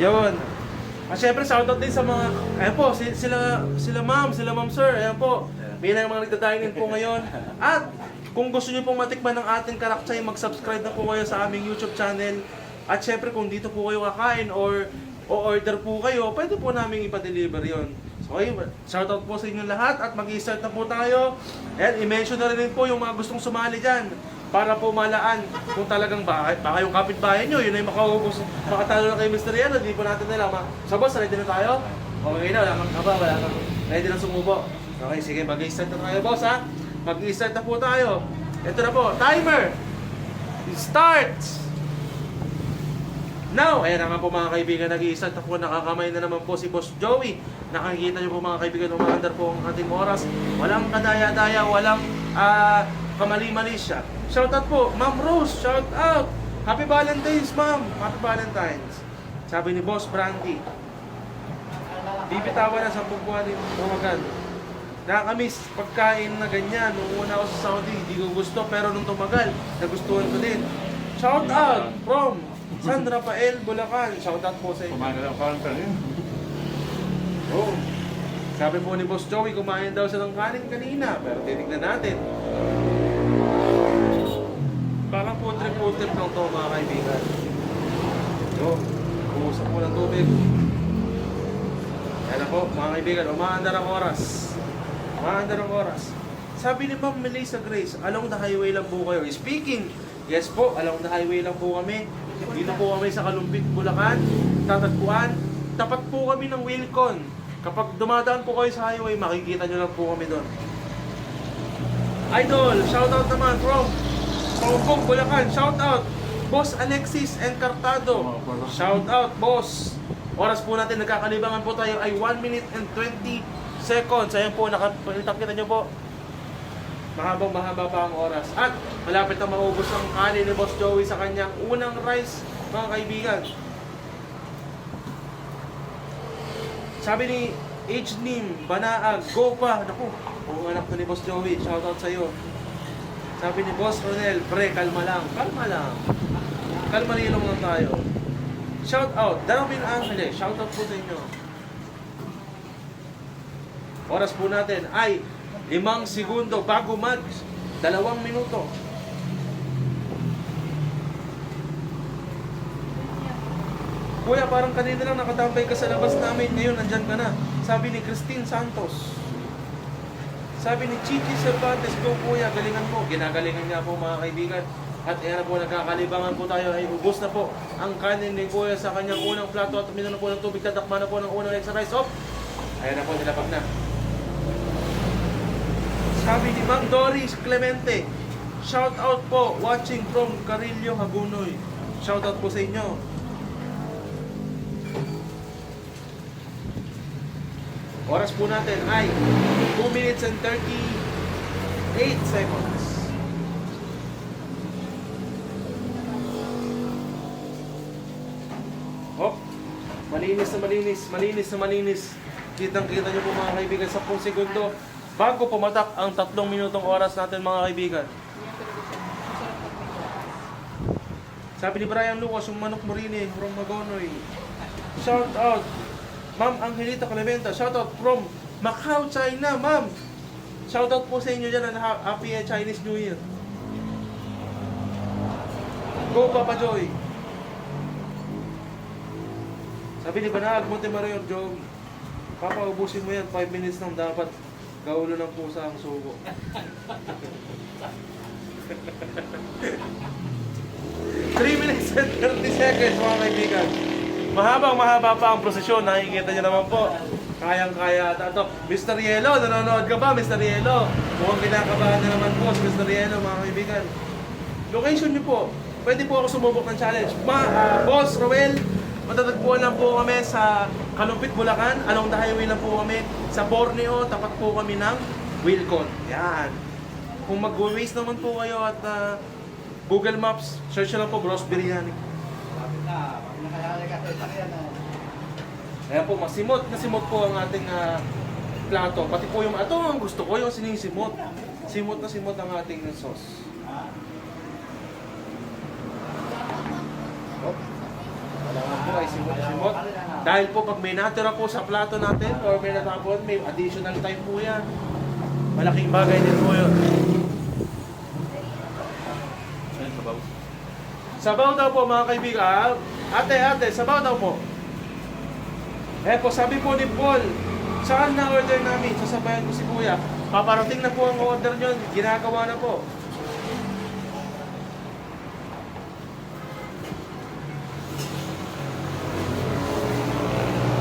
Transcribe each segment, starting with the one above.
Ayun. At syempre, shoutout din sa mga, ayan po, si- sila, sila ma'am, sila ma'am sir, ayan po. May na mga nagda-dine in po ngayon. At kung gusto niyo pong matikman ng ating karakchay, mag-subscribe na po kayo sa aming YouTube channel. At syempre, kung dito po kayo kakain or o order po kayo, pwede po namin ipa-deliver yon. So, okay, shoutout po sa inyo lahat at mag-i-start na po tayo. And i-mention na rin po yung mga gustong sumali dyan para po malaan kung talagang ba, baka yung kapitbahay nyo, yun ay makaubos, makatalo na kay Mr. Yan, hindi po natin nalaman. So boss, ready na tayo? Okay na, wala kang kaba, wala kang ready na sumubo. Okay, sige, mag-i-start na tayo boss ha. Mag-i-start na po tayo. Ito na po, timer! Start! Now, ayan na nga po mga kaibigan, nag-iisat na po, nakakamay na naman po si Boss Joey. Nakikita niyo po mga kaibigan, umaandar po ang ating oras. Walang kadaya-daya, walang ah, kamali-mali siya. Shout out po, Ma'am Rose, shout out! Happy Valentine's, Ma'am! Happy Valentine's! Sabi ni Boss Brandy, bibitawan na sa buwan ni Tumagan. Nakakamiss pagkain na ganyan. Nung una ako sa Saudi, hindi ko gusto. Pero nung tumagal, nagustuhan ko din. Shout out from San Rafael, Bulacan. Shout out po sa inyo. Kumain lang parang kanin. Oh. Sabi po ni Boss Joey, kumain daw siya ng kanin kanina. Pero titignan natin. Parang putrip-putrip lang to mga kaibigan. So, uusap po ng tubig. Na po, mga kaibigan, umaandar ang oras. Umaandar ang oras. Sabi ni Ma'am Melissa Grace, along the highway lang po kayo. Speaking, yes po, along the highway lang po kami. Dito po kami sa Kalumpit, Bulacan, Tatagpuan. Tapat po kami ng Wilcon. Kapag dumadaan po kayo sa highway, makikita nyo lang po kami doon. Idol, shoutout naman from Paupong, Bulacan. Shoutout, Boss Alexis Encartado. Shoutout, boss. Oras po natin, nagkakalibangan po tayo ay 1 minute and 20 seconds. Ayan po, nakapalitan nyo po. Mahabang mahaba pa ang oras. At malapit na maubos ang kanin ni Boss Joey sa kanyang unang rice, mga kaibigan. Sabi ni H. Nim, Banaag, go pa. Naku, ang anak ko ni Boss Joey, shoutout sa iyo. Sabi ni Boss Ronel, pre, kalma lang. Kalma lang. Kalma nilong lang tayo. Shout out, Darwin Angeles, shout out po sa inyo. Oras po natin ay limang segundo bago mag dalawang minuto. Kuya, parang kanina lang nakatambay ka sa labas namin, ngayon nandyan ka na. Sabi ni Christine Santos. Sabi ni Chichi Cervantes, go kuya, galingan mo. Ginagalingan nga po mga kaibigan. At ayan na po, nagkakalibangan po tayo. Ay ubos na po ang kanin ni kuya sa kanyang unang plato at uminom na po ng tubig. Tatakma na po ng unang extra rice. Op! Ayan na po, nilapag na. Sabi ni Ma'am Doris Clemente, shout out po, watching from Carillo, Hagunoy. Shout out po sa inyo. Oras po natin ay 2 minutes and 38 seconds. Oh, malinis na malinis, malinis na malinis. Kitang-kita niyo po mga kaibigan, 10 segundo bago pumatak ang tatlong minutong oras natin mga kaibigan. Sabi ni Brian Lucas, yung manok morini from Magonoy. Shout out, Ma'am Angelita Clementa. Shout out from Macau, China, Ma'am. Shout out po sa inyo dyan and ha- Happy Chinese New Year. Go Papa Joy. Sabi ni Banag, Monte Mario, Joey. Papa, ubusin mo yan. 5 minutes lang dapat. Gaulo ng pusa ang sugo. 3 minutes and 30 seconds mga kaibigan. Mahabang mahaba pa ang prosesyon, nakikita niyo naman po. Kayang-kaya ata ito. Mr. Yelo, nanonood ka ba Mr. Yelo? Mukhang kinakabahan na naman po si Mr. Yelo mga kaibigan. Location niyo po. Pwede po ako sumubok ng challenge. Ma, ah, Boss Roel, matatagpuan lang po kami sa Kalumpit, Bulacan. Along the highway lang po kami. Sa Borneo, tapat po kami ng Wilcon. Yan. Kung mag-waste naman po kayo at ah, Google Maps, search lang po Gross Biryani. Bakit na? Bakit na kaya ka sa yan? Kaya po, masimot na simot po ang ating ah, plato. Pati po yung, ito gusto ko, yung sinisimot. Simot na simot ang ating sauce. Oh. Kailangan po ay simot na simot. Po, dahil po pag may natira po sa plato natin or may natapon, may additional time po yan. Malaking bagay din po yun. Sabaw daw po mga kaibigan. Ate, ate, sabaw daw po. Eh po, sabi po ni Paul, saan na order namin? Sasabayan ko si Kuya. Paparating na po ang order nyo. Ginagawa na po.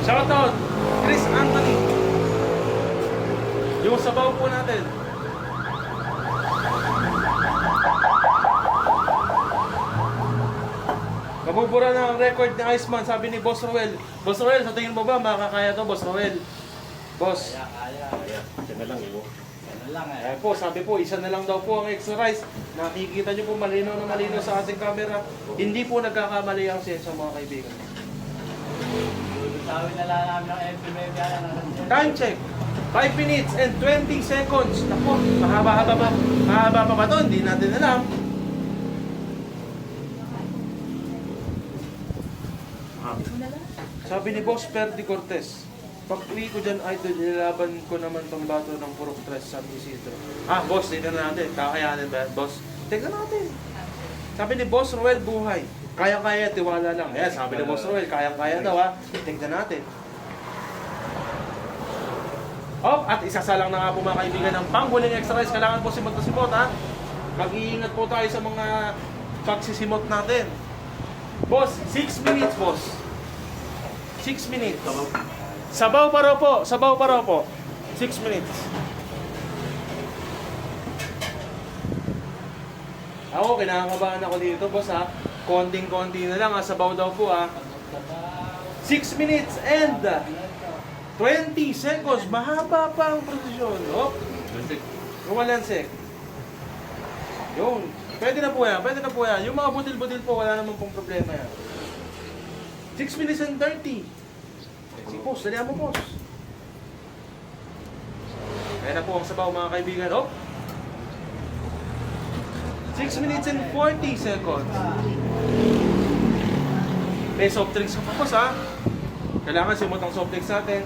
Shoutout, Chris Anthony. Yung sabaw po natin. Kabubura na ang record ni Iceman, sabi ni Boss Roel. Boss Roel, sa tingin mo ba makakaya to, Boss Roel? Boss. Kaya, kaya. Siya na lang, iwo. Ganun lang eh. Eh po, sabi po, isa na lang daw po ang extra rice. Nakikita niyo po malinaw na malinaw sa ating camera. Hindi po nagkakamali ang sensya mga kaibigan. Sabi na lang namin ng Media na Time check. 5 minutes and 20 seconds. Naku, mahaba-haba ba? Mahaba pa ba ito? Hindi natin alam. Sabi ni Boss Perdi Cortez, pag uwi ko dyan, idol, nilalaban ko naman tong bato ng Purok Tres San Isidro. Ah, boss, tignan natin. Kakayanin ba, boss? Tignan natin. Sabi ni Boss Roel Buhay, kaya-kaya, tiwala lang. Ayan, sabi ni Boss Roel, kaya-kaya daw ha. Tignan natin. Oh, at isasalang na nga po mga kaibigan ng panghuling exercise. Kailangan po simot na simot ha. Mag-iingat po tayo sa mga pagsisimot natin. Boss, 6 minutes boss. 6 minutes. Sabaw pa raw po. Sabaw pa raw po. 6 minutes. Ako, kinakabahan ako dito, boss ha. Konting-konti na lang ha. Sabaw daw po ha. 6 minutes and 20 seconds. Mahaba pa ang prosesyon. Oh. Rumalansik. Yun. Pwede na po yan. Pwede na po yan. Yung mga budil-budil po, wala naman pong problema yan. 6 minutes and 30. Si boss, dali mo boss. Kaya na po ang sabaw mga kaibigan. Oh. 6 minutes and 40 seconds. May soft drinks pa boss ha. Kailangan simot ang soft drinks natin.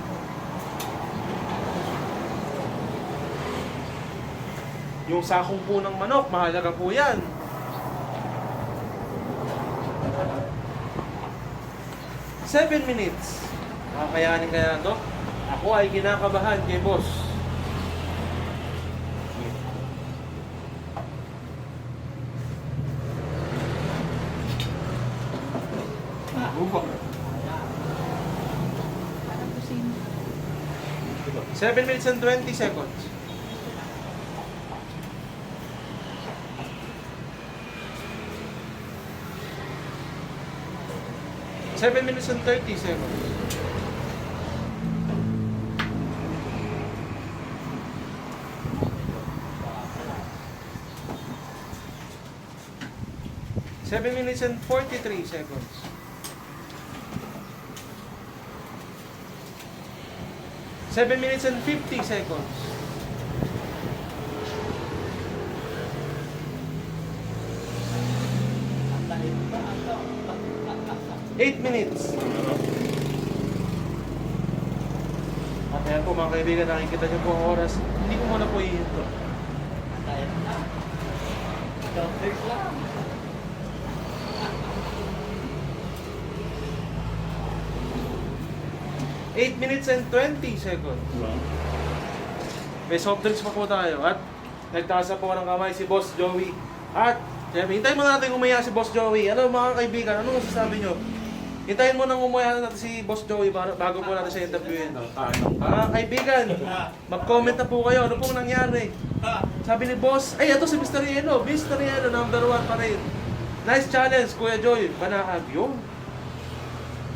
Yung sakong po ng manok, mahalaga po yan. Seven minutes. Kakayanin kaya to? Ako ay kinakabahan kay boss. Seven minutes and 20 seconds. Seven minutes and 30 seconds. Seven minutes and 43 seconds. Seven minutes and 50 seconds. Eight minutes. At ayan po mga kaibigan, nakikita niyo po ang oras. Hindi ko muna po ihinto. Topics lang. Eight minutes and 20 seconds. May soft drinks pa po tayo. At nagtaas na po ng kamay si Boss Joey. At, siyempre, hintayin mo natin umaya si Boss Joey. Ano mga kaibigan, ano masasabi nyo? Hintayin mo nang umaya natin si Boss Joey para- bago po natin siya interviewin. Mga kaibigan, mag-comment na po kayo. Ano pong nangyari? Sabi ni Boss, ay ito si Mr. Yelo. Mr. Yelo, number one pa rin. Nice challenge, Kuya Joy. Banahag, yun.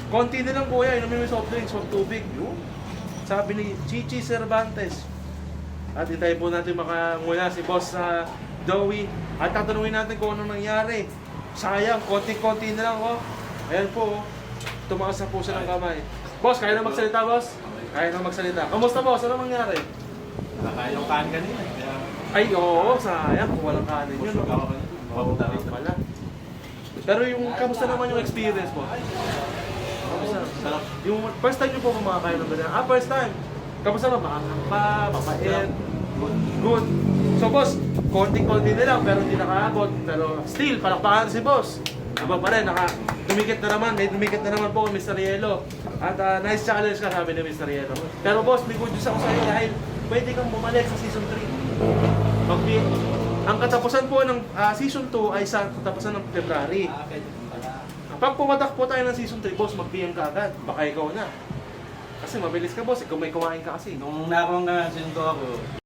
Konti na lang kuya, inumin mo yung soft drinks, huwag tubig. Yun. Sabi ni Chichi Cervantes. At hintayin po natin makangula si Boss sa Joey. At tatanungin natin kung ano nangyari. Sayang, konti-konti na lang oh. Ayan po oh. Tumakas na po siya ng kamay. Boss, kaya na magsalita, boss? Kaya na magsalita. Kamusta, boss? Ano nangyari? Nakain yung kain kanina. Kaya, Ay, oo, sayang. Kung walang kanin yun. busog ako kanina. Rin. pala. Pero yung, kamusta naman yung experience mo? Kamusta? Sarap. Yung first time niyo po kumakain ng ganyan? Ah, first time. Kamusta ba? Makakang pa, mapait, Good. good. So boss, konting-konti na lang pero hindi nakaabot. Pero still, palakpakan si boss. Aba pa rin, naka, dumikit na naman, may dumikit na naman po Mr. Yelo. At ah, nice challenge ka sabi ni Mr. Yelo. Pero boss, may good news ako sa iyo dahil pwede kang bumalik sa season 3. Mag ang katapusan po ng ah, season 2 ay sa katapusan ng February. Kapag pumatak po tayo ng season 3, boss, mag-PM ka agad. Baka ikaw na. Kasi mabilis ka, boss. Ikaw may kumain ka kasi. Nung nakuha nga sinto ako,